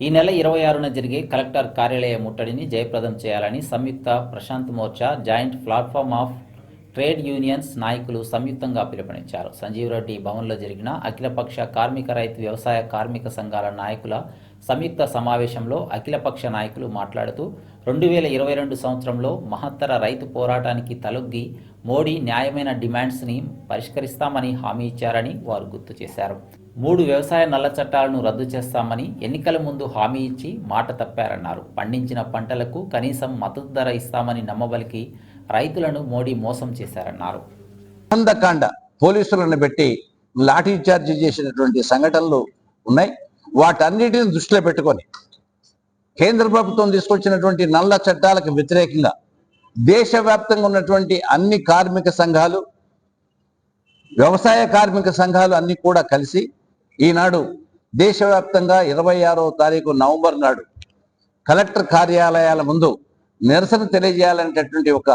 ఈ నెల ఇరవై ఆరున జరిగే కలెక్టర్ కార్యాలయ ముట్టడిని జయప్రదం చేయాలని Samyukta Prashant Morcha joint platform of trade unions నాయకులు సంయుక్తంగా పిలుపునిచ్చారు. సంజీవ్ రెడ్డి భవన్లో జరిగిన అఖిలపక్ష కార్మిక రైతు వ్యవసాయ కార్మిక సంఘాల నాయకుల సంయుక్త సమావేశంలో అఖిలపక్ష నాయకులు మాట్లాడుతూ రెండు వేల ఇరవై రెండు సంవత్సరంలో మహత్తర రైతు పోరాటానికి తలొగ్గి మోడీ న్యాయమైన డిమాండ్స్ని పరిష్కరిస్తామని హామీ ఇచ్చారని వారు గుర్తు చేశారు. మూడు వ్యవసాయ నల్ల చట్టాలను రద్దు చేస్తామని ఎన్నికల ముందు హామీ ఇచ్చి మాట తప్పారన్నారు. పండించిన పంటలకు కనీసం మద్దతు ధర ఇస్తామని నమ్మబలికి రైతులను మోడీ మోసం చేశారన్నారు. ఆనందకాండ పోలీసులను పెట్టి లాఠీ చార్జ్ చేసినటువంటి సంఘటనలు ఉన్నాయి. వాటన్నిటిని దృష్టిలో పెట్టుకొని కేంద్ర ప్రభుత్వం తీసుకొచ్చినటువంటి నల్ల చట్టాలకు వ్యతిరేకంగా దేశవ్యాప్తంగా ఉన్నటువంటి అన్ని కార్మిక సంఘాలు వ్యవసాయ కార్మిక సంఘాలు అన్ని కూడా కలిసి ఈనాడు దేశవ్యాప్తంగా ఇరవై ఆరో తారీఖు నవంబర్ నాడు కలెక్టర్ కార్యాలయాల ముందు నిరసన తెలియజేయాలనేటటువంటి ఒక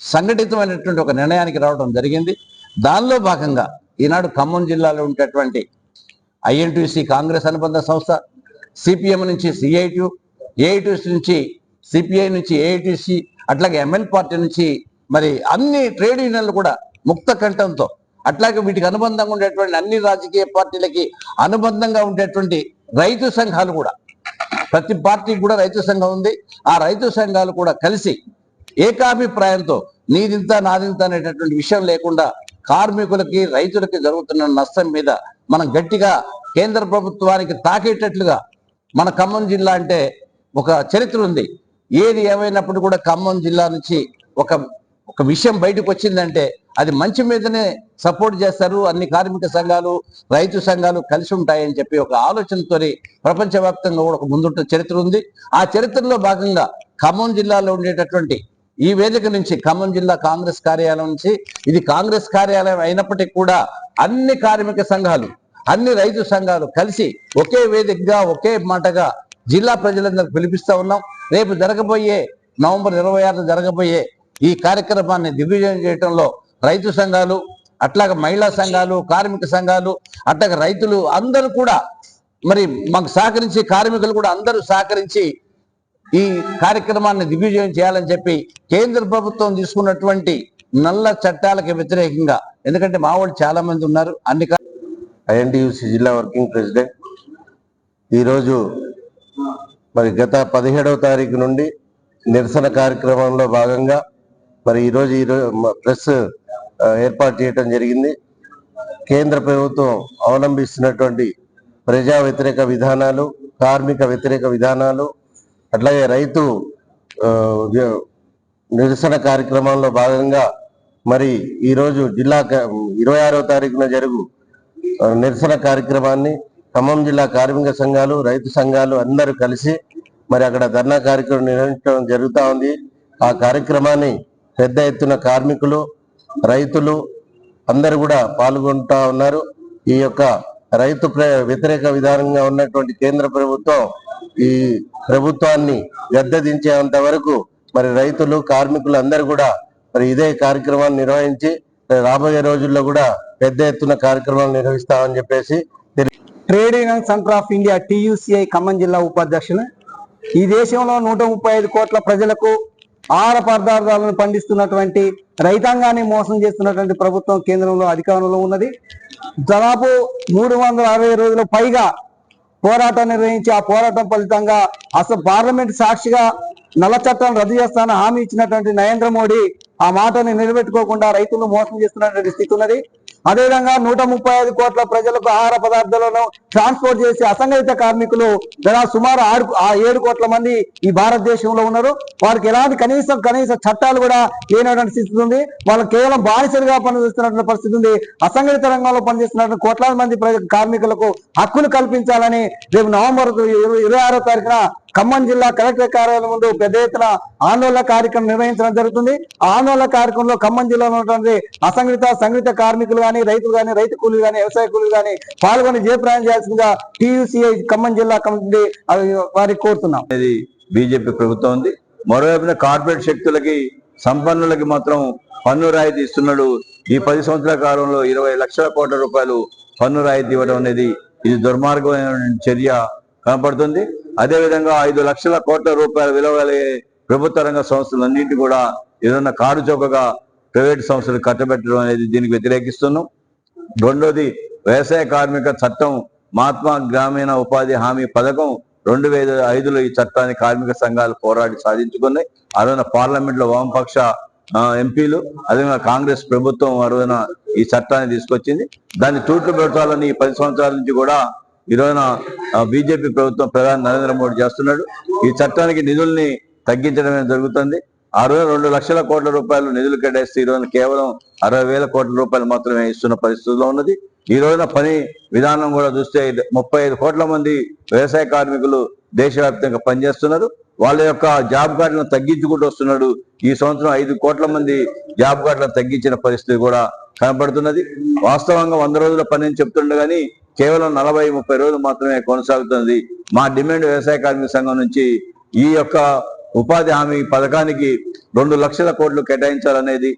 సంఘటితమైనటువంటి ఒక నిర్ణయానికి రావడం జరిగింది. దానిలో భాగంగా ఈనాడు ఖమ్మం జిల్లాలో ఉండేటువంటి ఐఎన్టీసీ కాంగ్రెస్ అనుబంధ సంస్థ సిపిఎం నుంచి సిఐటి ఏఐటీసీ నుంచి సిపిఐ నుంచి ఏఐటీసీ అట్లాగే ఎంఎల్ పార్టీ నుంచి మరి అన్ని ట్రేడ్ యూనియన్లు కూడా ముక్త కంఠంతో అట్లాగే వీటికి అనుబంధంగా ఉండేటువంటి అన్ని రాజకీయ పార్టీలకి అనుబంధంగా ఉండేటువంటి రైతు సంఘాలు కూడా. ప్రతి పార్టీకి కూడా రైతు సంఘం ఉంది. ఆ రైతు సంఘాలు కూడా కలిసి ఏకాభిప్రాయంతో నీదింత నాదింత అనేటటువంటి విషయం లేకుండా కార్మికులకి రైతులకి జరుగుతున్న నష్టం మీద మనం గట్టిగా కేంద్ర ప్రభుత్వానికి తాకేటట్లుగా మన ఖమ్మం జిల్లా అంటే ఒక చరిత్ర ఉంది. ఏది ఏమైనప్పుడు కూడా ఖమ్మం జిల్లా నుంచి ఒక ఒక విషయం బయటకు వచ్చిందంటే అది మంచి మీదనే సపోర్ట్ చేస్తారు. అన్ని కార్మిక సంఘాలు రైతు సంఘాలు కలిసి ఉంటాయని చెప్పి ఒక ఆలోచనతో ప్రపంచవ్యాప్తంగా కూడా ఒక ముందుంటున్న చరిత్ర ఉంది. ఆ చరిత్రలో భాగంగా ఖమ్మం జిల్లాలో ఉండేటటువంటి ఈ వేదిక నుంచి ఖమ్మం జిల్లా కాంగ్రెస్ కార్యాలయం నుంచి ఇది కాంగ్రెస్ కార్యాలయం అయినప్పటికీ కూడా అన్ని కార్మిక సంఘాలు అన్ని రైతు సంఘాలు కలిసి ఒకే వేదికగా ఒకే మాటగా జిల్లా ప్రజలందరికి పిలిపిస్తా ఉన్నాం. రేపు జరగబోయే నవంబర్ ఇరవై ఆరున జరగబోయే ఈ కార్యక్రమాన్ని దిగ్విజయం చేయడంలో రైతు సంఘాలు అట్లాగే మహిళా సంఘాలు కార్మిక సంఘాలు అట్లాగే రైతులు అందరూ కూడా మరి మాకు సహకరించి కార్మికులు కూడా అందరూ సహకరించి ఈ కార్యక్రమాన్ని దిగ్విజయం చేయాలని చెప్పి కేంద్ర ప్రభుత్వం తీసుకున్నటువంటి నల్ల చట్టాలకు వ్యతిరేకంగా ఎందుకంటే మా వాళ్ళు చాలా మంది ఉన్నారు. అన్ని కా- ఐఎన్టీయూసీ జిల్లా వర్కింగ్ ప్రెసిడెంట్. ఈరోజు మరి గత పదిహేడవ తారీఖు నుండి నిరసన కార్యక్రమంలో భాగంగా మరి ఈరోజు ఈరోజు ప్రెస్ ఏర్పాటు చేయడం జరిగింది. కేంద్ర ప్రభుత్వం అవలంబిస్తున్నటువంటి ప్రజా వ్యతిరేక విధానాలు కార్మిక వ్యతిరేక విధానాలు అట్లాగే రైతు నిరసన కార్యక్రమంలో భాగంగా మరి ఈరోజు జిల్లా ఇరవై ఆరో తారీఖున జరుగు నిరసన కార్యక్రమాన్ని ఖమ్మం జిల్లా కార్మిక సంఘాలు రైతు సంఘాలు అందరూ కలిసి మరి అక్కడ ధర్నా కార్యక్రమం నిర్వహించడం జరుగుతూ ఉంది. ఆ కార్యక్రమాన్ని పెద్ద ఎత్తున కార్మికులు రైతులు అందరూ కూడా పాల్గొంటా ఉన్నారు. ఈ యొక్క రైతు వ్యతిరేక విధానంగా ఉన్నటువంటి కేంద్ర ప్రభుత్వం ఈ ప్రభుత్వాన్ని గద్దెదించేంత వరకు మరి రైతులు కార్మికులు అందరూ కూడా మరి ఇదే కార్యక్రమాన్ని నిర్వహించి రాబోయే రోజుల్లో కూడా పెద్ద ఎత్తున కార్యక్రమాలు నిర్వహిస్తామని చెప్పేసి trade union centre of India TUCI Khammam జిల్లా ఉపాధ్యక్షులు. ఈ దేశంలో నూట ముప్పై ఐదు కోట్ల ప్రజలకు ఆహార పదార్థాలను పండిస్తున్నటువంటి రైతాంగాన్ని మోసం చేస్తున్నటువంటి ప్రభుత్వం కేంద్రంలో అధికారంలో ఉన్నది. దాదాపు మూడు వందల అరవై రోజుల పైగా పోరాటం నిర్వహించి ఆ పోరాటం ఫలితంగా అసలు పార్లమెంట్ సాక్షిగా నల్ల చట్టాలను రద్దు చేస్తానని హామీ ఇచ్చినటువంటి నరేంద్ర మోడీ ఆ మాటని నిలబెట్టుకోకుండా రైతులను మోసం చేస్తున్నటువంటి స్థితి ఉన్నది. అదేవిధంగా నూట ముప్పై ఐదు కోట్ల ప్రజలకు ఆహార పదార్థాలను ట్రాన్స్పోర్ట్ చేసే అసంఘటిత కార్మికులు దాదాపు సుమారు ఆరు ఆ ఏడు కోట్ల మంది ఈ భారతదేశంలో ఉన్నారు. వారికి ఎలాంటి కనీసం కనీస చట్టాలు కూడా లేనటువంటి స్థితి ఉంది. వాళ్ళు కేవలం బానిసలుగా పనిచేస్తున్నటువంటి పరిస్థితి ఉంది. అసంఘటిత రంగంలో పనిచేస్తున్నటువంటి కోట్లాది మంది ప్రజ- కార్మికులకు హక్కులు కల్పించాలని రేపు నవంబర్ ఇరవై ఇరవై ఆరో తారీఖున ఖమ్మం జిల్లా కలెక్టర్ కార్యాలయం ముందు పెద్ద ఎత్తున ఆందోళన కార్యక్రమం నిర్వహించడం జరుగుతుంది. ఆందోళన కార్యక్రమంలో ఖమ్మం జిల్లాలో ఉన్నటువంటి అసంఘటిత సంఘటిత కార్మికులు కానీ రైతులు కానీ రైతు కూలీలు కానీ వ్యవసాయ కూలీలు కానీ పాల్గొని జయప్రయాణం చేయాల్సిందిగా టీయూసీఐ ఖమ్మం జిల్లా కమిటీ వారికి కోరుతున్నాం. అనేది బీజేపీ ప్రభుత్వం ఉంది. మరోవైపున కార్పొరేట్ శక్తులకి సంపన్నులకి మాత్రం పన్ను రాయితీ ఇస్తున్నాడు. ఈ పది సంవత్సరాల కాలంలో ఇరవై లక్షల కోట్ల రూపాయలు పన్ను రాయితీ ఇవ్వడం అనేది ఇది దుర్మార్గమైన చర్య కనపడుతుంది. అదేవిధంగా ఐదు లక్షల కోట్ల రూపాయల విలువ కలిగే ప్రభుత్వ రంగ సంస్థలన్నింటి కూడా ఏదన్నా కారు చౌకగా ప్రైవేట్ సంస్థలు కట్టబెట్టడం అనేది దీనికి వ్యతిరేకిస్తున్నాం. రెండోది వ్యవసాయ కార్మిక చట్టం మహాత్మా గ్రామీణ ఉపాధి హామీ పథకం రెండు వేల ఐదులో ఈ చట్టాన్ని కార్మిక సంఘాలు పోరాడి సాధించుకున్నాయి. ఆ రోజున పార్లమెంట్లో వామపక్ష ఎంపీలు అదేవిధంగా కాంగ్రెస్ ప్రభుత్వం ఆ రోజున ఈ చట్టాన్ని తీసుకొచ్చింది. దాన్ని తూట్లు పెట్టాలని ఈ పది సంవత్సరాల నుంచి కూడా ఈ రోజున బీజేపీ ప్రభుత్వం ప్రధాని నరేంద్ర మోడీ చేస్తున్నాడు. ఈ చట్టానికి నిధుల్ని తగ్గించడమే జరుగుతుంది. ఆ రోజు రెండు లక్షల కోట్ల రూపాయలు నిధులు కేటాయిస్తే ఈ రోజున కేవలం అరవై వేల కోట్ల రూపాయలు మాత్రమే ఇస్తున్న పరిస్థితిలో ఉన్నది. ఈ రోజున పని విధానం కూడా చూస్తే ముప్పై ఐదు కోట్ల మంది వ్యవసాయ కార్మికులు దేశవ్యాప్తంగా పనిచేస్తున్నారు. వాళ్ళ యొక్క జాబ్ కార్డులను తగ్గించుకుంటూ వస్తున్నాడు. ఈ సంవత్సరం ఐదు కోట్ల మంది జాబ్ కార్డులను తగ్గించిన పరిస్థితి కూడా కనబడుతున్నది. వాస్తవంగా వంద రోజుల పని అని చెప్తుండే కానీ కేవలం నలభై ముప్పై రోజులు మాత్రమే కొనసాగుతుంది. మా డిమాండ్ వ్యవసాయ కార్మిక సంఘం నుంచి ఈ యొక్క ఉపాధి హామీ పథకానికి రెండు లక్షల కోట్లు కేటాయించాలనేది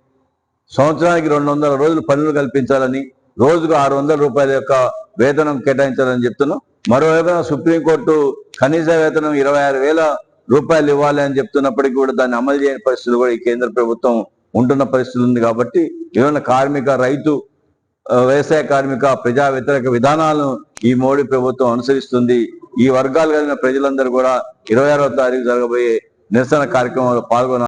సంవత్సరానికి రెండు వందల రోజులు పనులు కల్పించాలని రోజుకు ఆరు వందల రూపాయల యొక్క వేతనం కేటాయించాలని చెప్తున్నాం. మరోవైపున సుప్రీంకోర్టు కనీస వేతనం ఇరవై ఆరు వేల రూపాయలు ఇవ్వాలి అని చెప్తున్నప్పటికీ కూడా దాన్ని అమలు చేయని పరిస్థితులు కూడా ఈ కేంద్ర ప్రభుత్వం ఉంటున్న పరిస్థితి ఉంది కాబట్టి ఏమైనా కార్మిక రైతు వ్యవసాయ కార్మిక ప్రజా వ్యతిరేక విధానాలను ఈ మోడీ ప్రభుత్వం అనుసరిస్తుంది. ఈ వర్గాలు కలిగిన ప్రజలందరూ కూడా ఇరవై ఆరవ తారీఖు జరగబోయే నిరసన కార్యక్రమంలో పాల్గొన్నారు